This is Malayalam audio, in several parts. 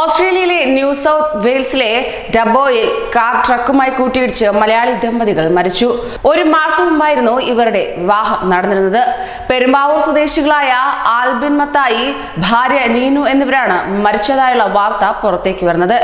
ഓസ്ട്രേലിയയിലെ ന്യൂ സൗത്ത് വെയിൽസിലെ ഡബോയിൽ കാർ ട്രക്കുമായി കൂട്ടിയിടിച്ച് മലയാളി ദമ്പതികൾ മരിച്ചു. ഒരു മാസം മുമ്പായിരുന്നു ഇവരുടെ വിവാഹം നടന്നിരുന്നത്. പെരുമ്പാവൂർ സ്വദേശികളായ ആൽബിൻ മത്തായി ഭാര്യ നീനു എന്നിവരാണ് മരിച്ചതായുള്ള വാർത്ത പുറത്തേക്ക് വരുന്നത്.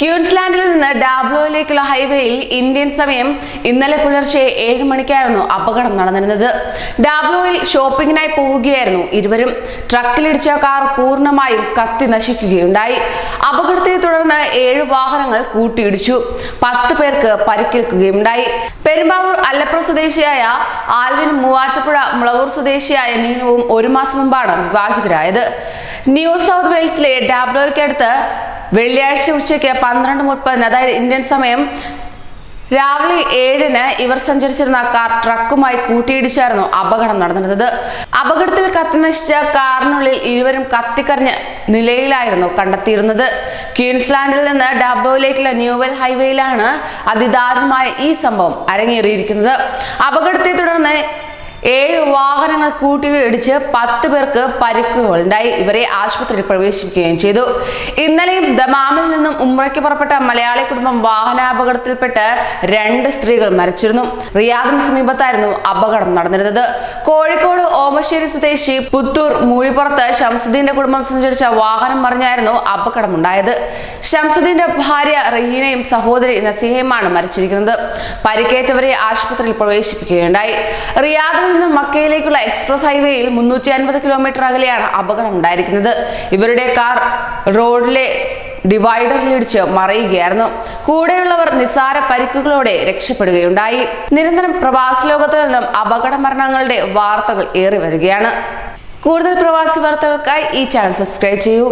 ക്യൂൻസ്ലാൻഡിൽ നിന്ന് ഡാബ്ലോയിലേക്കുള്ള ഹൈവേയിൽ ഇന്ത്യൻ സമയം ഇന്നലെ പുലർച്ചെ ഏഴ് മണിക്കായിരുന്നു അപകടം നടന്നിരുന്നത്. ഡാബ്ലോയിൽ ഷോപ്പിങ്ങിനായി പോവുകയായിരുന്നു ഇരുവരും. ട്രക്കിലിടിച്ച കാർ പൂർണമായും കത്തി നശിക്കുകയുണ്ടായി. അപകടത്തെ തുടർന്ന് ഏഴ് വാഹനങ്ങൾ കൂട്ടിയിടിച്ചു. പത്ത് പേർക്ക് പരിക്കേൽക്കുകയുണ്ടായി. പെരുമ്പാവൂർ അല്ലപ്ര സ്വദേശിയായ ആൽവിൻ മൂവാറ്റുപുഴ മുളവൂർ സ്വദേശിയായ നീനുവും ഒരു മാസം മുമ്പാണ് വിവാഹിതരായത്. ന്യൂ സൗത്ത് വെയിൽസിലെ ഡാബ്ലോയ്ക്കടുത്ത് വെള്ളിയാഴ്ച ഉച്ചയ്ക്ക് പന്ത്രണ്ട് മുപ്പതിന് അതായത് ഇന്ത്യൻ സമയം രാവിലെ ഏഴിന് ഇവർ സഞ്ചരിച്ചിരുന്ന കാർ ട്രക്കുമായി കൂട്ടിയിടിച്ചായിരുന്നു അപകടം നടന്നിരുന്നത്. അപകടത്തിൽ കത്തിനശിച്ച കാറിനുള്ളിൽ ഇരുവരും കത്തിക്കറിഞ്ഞ നിലയിലായിരുന്നു കണ്ടെത്തിയിരുന്നത്. ക്യൂൻസ്ലാൻഡിൽ നിന്ന് ഡബോയിലേക്കുള്ള ന്യൂവെൽ ഹൈവേയിലാണ് അതിദാരുണമായ ഈ സംഭവം അരങ്ങേറിയിരിക്കുന്നത്. അപകടത്തെ തുടർന്ന് ഏഴ് വാഹനങ്ങൾ കൂട്ടിയിടിച്ച് പത്ത് പേർക്ക് പരിക്കുകളുണ്ടായി ഇവരെ ആശുപത്രിയിൽ പ്രവേശിപ്പിക്കുകയും ചെയ്തു. ഇന്നലെയും ദമാമിൽ നിന്നും ഉമ്രയ്ക്ക് പുറപ്പെട്ട മലയാളി കുടുംബം വാഹനാപകടത്തിൽപ്പെട്ട് രണ്ട് സ്ത്രീകൾ മരിച്ചിരുന്നു. റിയാദിന് സമീപത്തായിരുന്നു അപകടം നടന്നിരുന്നത്. കോഴിക്കോട് ഓമശ്ശേരി സ്വദേശി പുത്തൂർ മൂഴിപ്പുറത്ത് ഷംസുദ്ദീന്റെ കുടുംബം സഞ്ചരിച്ച വാഹനം മറിഞ്ഞായിരുന്നു അപകടമുണ്ടായത്. ഷംസുദ്ദീന്റെ ഭാര്യ റഹീനയും സഹോദരി നസീഹയുമാണ് മരിച്ചിരിക്കുന്നത്. പരിക്കേറ്റവരെ ആശുപത്രിയിൽ പ്രവേശിപ്പിക്കുകയുണ്ടായി. റിയാദിൽ നിന്ന് മക്കയിലേക്കുള്ള എക്സ്പ്രസ് ഹൈവേയിൽ മുന്നൂറ്റി അൻപത് കിലോമീറ്റർ അകലെയാണ് അപകടം ഉണ്ടായിരിക്കുന്നത്. ഇവരുടെ കാർ റോഡിലെ ഡിവൈഡറിലിടിച്ച് മറയുകയായിരുന്നു. കൂടെയുള്ളവർ നിസാര പരിക്കുകളോടെ രക്ഷപ്പെടുകയുണ്ടായി. നിരന്തരം പ്രവാസി ലോകത്ത് നിന്നും അപകട മരണങ്ങളുടെ വാർത്തകൾ ഏറി വരികയാണ് കൂടുതൽ പ്രവാസി വാർത്തകൾക്കായി ഈ ചാനൽ സബ്സ്ക്രൈബ് ചെയ്യൂ.